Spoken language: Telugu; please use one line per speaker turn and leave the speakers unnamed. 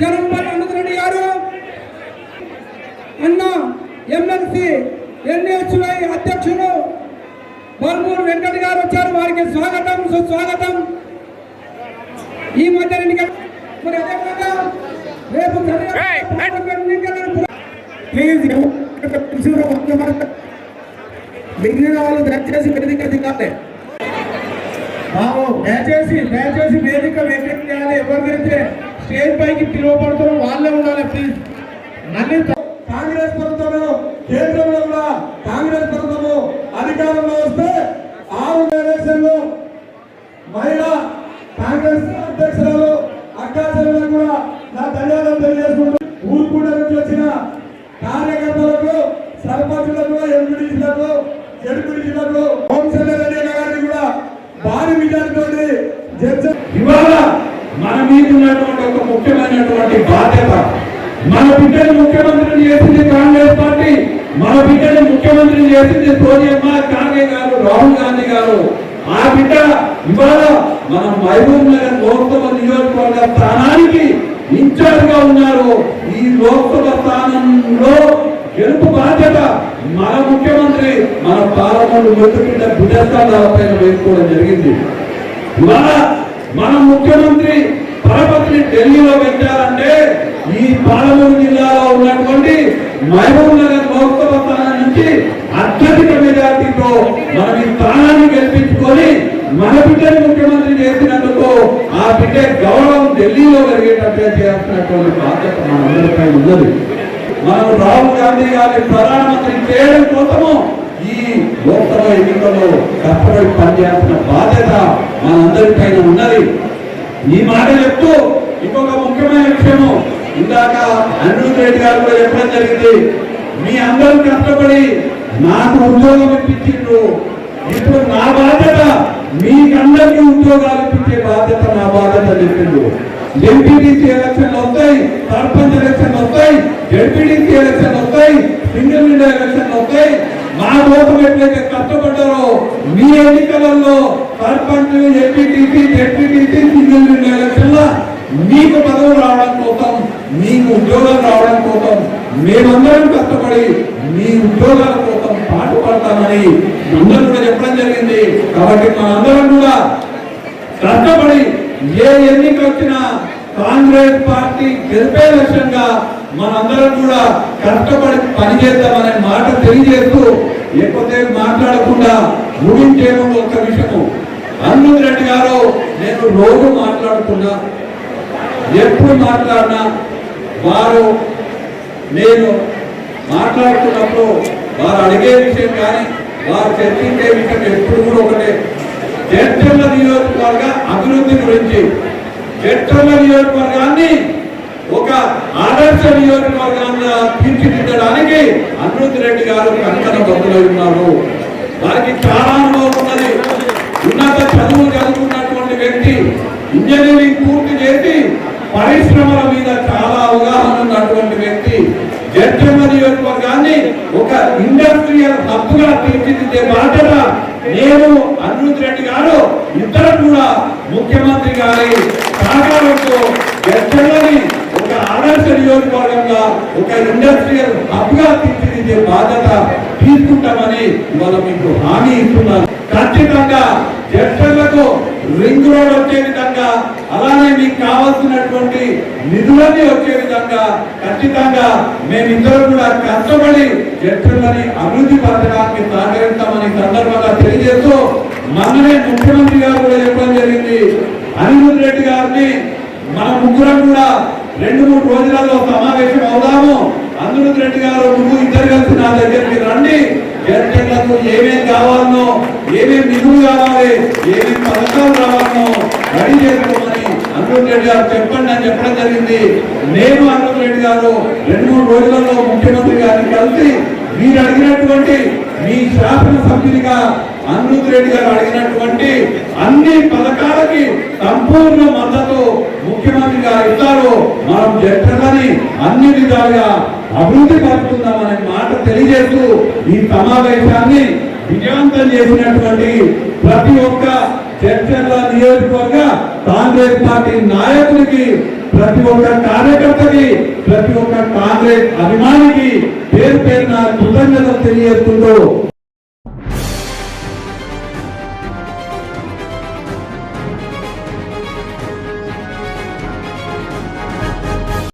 జనంపల్లి అనంతరెడ్డి గారు. అన్న ఎమ్మెల్సీ ఎన్హెచ్వై అధ్యక్షులు బల్మూరు వెంకట గారు వచ్చారు. వారికి స్వాగతం సుస్వాగతం. ఈ మధ్య ఎన్నికల మరి అదేవిధంగా రేపు మిగిలిన వాళ్ళు దయచేసి వేదిక దిగాలి బాబు దయచేసి దయచేసి వేదిక వేదిక చేయాలి ఎవరికైతే స్టేజ్ పైకి పిలువబడుతారో వాళ్ళే ఉండాలి ప్లీజ్ మళ్ళీ కాంగ్రెస్ ప్రభుత్వం కేంద్రంలో కూడా కాంగ్రెస్ ప్రభుత్వము అధికారంలో వస్తే ఆరు ఎలక్షన్లు మహిళా కాంగ్రెస్ అధ్యక్షురాలు అక్కా చెల్లెలకు కూడా నా ధన్యవాదాలు తెలియజేసుకుంటూ ఊరుకుండా నుంచి వచ్చిన కార్యకర్తలకు సర్పంచులకు ఎంపీడీసీలకు జడ్పీడీసీలకు హోంశల్యారెడ్డి గారిని కూడా భారీ విజయాలతో ఇవాళ మన మీద ఉన్నటువంటి ఒక ముఖ్యమైనటువంటి బాధ్యత. మన బిడ్డను ముఖ్యమంత్రిని చేసింది కాంగ్రెస్ పార్టీ. మన బిడ్డను ముఖ్యమంత్రిని చేసింది సోనియమ్మ కాంగే గారు రాహుల్ గాంధీ గారు. ఆ బిడ్డ ఇవాళ మన మహబూబ్ నగర్ లోక్సభ నియోజకవర్గ స్థానానికి ఇన్ఛార్జ్గా ఉన్నారు. ఈ లోక్సభ స్థానంలో గెలుపు బాధ్యత మన ముఖ్యమంత్రి మన పాలనలు వెతుకుంటే భుజస్థానాల పైన వేసుకోవడం జరిగింది. ఇవాళ మన ముఖ్యమంత్రి పరపతిని ఢిల్లీలో పెట్టారంటే ఈ పాలమూరు జిల్లాలో ఉన్నటువంటి మహబూబ్ నగర్ లోక్సభ స్థానం నుంచి అత్యధిక మెజార్టీతో మనం ఈ స్థానాన్ని గెలిపించుకొని మన బిడ్డని ముఖ్యమంత్రి చేసినందుకు ఆ బిడ్డ గౌరవం ఢిల్లీలో కలిగేటట్టే చేయాల్సినటువంటి బాధ్యత మనందరిపై ఉన్నది. మనం రాహుల్ గాంధీ గారిని ప్రధానమంత్రి చేయడం కోసము ఈ లోక్సభ ఎన్నికల్లో కష్టపడి పనిచేయాల్సిన బాధ్యత మనందరిపైన ఉన్నది. ఈ మాట చెప్తూ ఇంకొక ముఖ్యమైన విషయము. ఇందాక అనిరుద్ రెడ్డి గారు కూడా చెప్పడం జరిగింది. మీ అందరూ కష్టపడి నాకు ఉద్యోగం ఇప్పించిండ్రు. ఇప్పుడు నా బాధ్యత మీకందరికీ ఉద్యోగాలు ఇప్పించే బాధ్యత నా బాధ్యత చెప్పిండ్రు. ఎంపీటీసీ ఎలక్షన్లు వస్తాయి సర్పంచ్ ఎలక్షన్లు వస్తాయి జడ్పీటీసీ ఎలక్షన్లు వస్తాయి సింగిల్ ఇండియా ఎలక్షన్లు వస్తాయి. మా కోసం ఎట్లయితే కష్టపడ్డారో మీ ఎన్నికలలో సర్పంచ్ ఎంపీటీసీ జడ్పీటీసీ సింగిల్ మీకు పదవులు రావడం కోసం మీకు ఉద్యోగాలు రావడం కోసం మేమందరం కష్టపడి మీ ఉద్యోగాల కోసం పాటుపడతామని అందరూ కూడా చెప్పడం జరిగింది. కాబట్టి మనందరం కూడా కష్టపడి ఏ ఎన్నిక వచ్చినా కాంగ్రెస్ పార్టీ గెలిపే లక్ష్యంగా మనందరం కూడా కష్టపడి పనిచేద్దామనే మాట తెలియజేస్తూ ఎక్కువసేపు మాట్లాడకుండా ముగించేమో ఒక విషయము అన్నుద్ రెడ్డి గారు నేను రోజు మాట్లాడుకున్నా ఎప్పుడు మాట్లాడినా వారు నేను మాట్లాడుతున్నప్పుడు వారు అడిగే విషయం కానీ వారు చర్చించే విషయం ఎప్పుడు కూడా ఒకటే. జడ్చర్ల నియోజకవర్గ అభివృద్ధి గురించి జడ్చర్ల నియోజకవర్గాన్ని ఒక ఆదర్శ నియోజకవర్గాన్ని తీర్చిదిద్దడానికి అనిరుద్ధ్ రెడ్డి గారు కంకణ బొమ్మలై ఉన్నారు. వారికి చాలా అనుభవం ఉన్నది. ఉన్నత చదువు చదువుకున్నటువంటి వ్యక్తి ఇంజనీరింగ్ పూర్తి చేసి పరిశ్రమల మీద చాలా అవగాహన ఉన్నటువంటి వ్యక్తి జడ్చర్ల నియోజకవర్గాన్ని ఒక ఇండస్ట్రియల్ హబ్గా తీర్చిదిద్దే బాధ్యత నేను అనిరుద్ రెడ్డి గారు ఇద్దరు కూడా ముఖ్యమంత్రి గారి సహకారంతో జడ్చర్లని ఒక ఆదర్శ విధంగా ఒక ఇండస్ట్రియల్ హబ్ తీర్చిదిద్దే బాధ్యత తీసుకుంటామని ఇవాళ మీకు హామీ ఇస్తున్నాను. ఖచ్చితంగా జడ్చర్లకు రింగ్ రోడ్ వచ్చే విధంగా అలానే మీకు కావాల్సినటువంటి నిధులన్నీ వచ్చే విధంగా ఖచ్చితంగా మేమిద్దరం కూడా కష్టపడి జడ్చర్లని అభివృద్ధి పరచడానికి సహకరిస్తామని సందర్భంగా తెలియజేస్తూ మననే ముఖ్యమంత్రి గారు కూడా చెప్పడం జరిగింది. అనిరుద్ రెడ్డి గారిని మన ముగ్గురం కూడా రెండు మూడు రోజులలో సమావేశం అవుదాము. అందులో రెడ్డి గారు నువ్వు ఇద్దరు కలిసి నా దగ్గరికి రండి. జడ్చర్లకు ఏమేమి కావాలనో ఏమేమి నిధులు కావాలి ఏమేమి పథకాలు రావాలనో రెడీ చేసుకోమని అనిరుద్ రెడ్డి గారు చెప్పండి అని చెప్పడం జరిగింది. నేను అనిరుద్ రెడ్డి గారు రెండు మూడు రోజులలో ముఖ్యమంత్రి గారిని కలిసి మీరు అడిగిన అడిగినటువంటి మీ శాసన సభ్యునిగా రెడ్డి గారు అడిగినటువంటి అన్ని పథకాలకి సంపూర్ణ మద్దతు ముఖ్యమంత్రి గారు ఇస్తారు మనం జడ్చర్లని అన్ని విధాలుగా అభివృద్ధి పరుచుకుందామనే మాట తెలియజేస్తూ ఈ సమావేశాన్ని విజయవంతం చేసినటువంటి ప్రతి ఒక్క చర్చల నియోజకవర్గ కాంగ్రెస్ పార్టీ నాయకులకి ప్రతి ఒక్క కార్యకర్తకి ప్రతి ఒక్క కాంగ్రెస్ అభిమానికి పేరు పేరున కృతజ్ఞతలు తెలియజేస్తుంటూ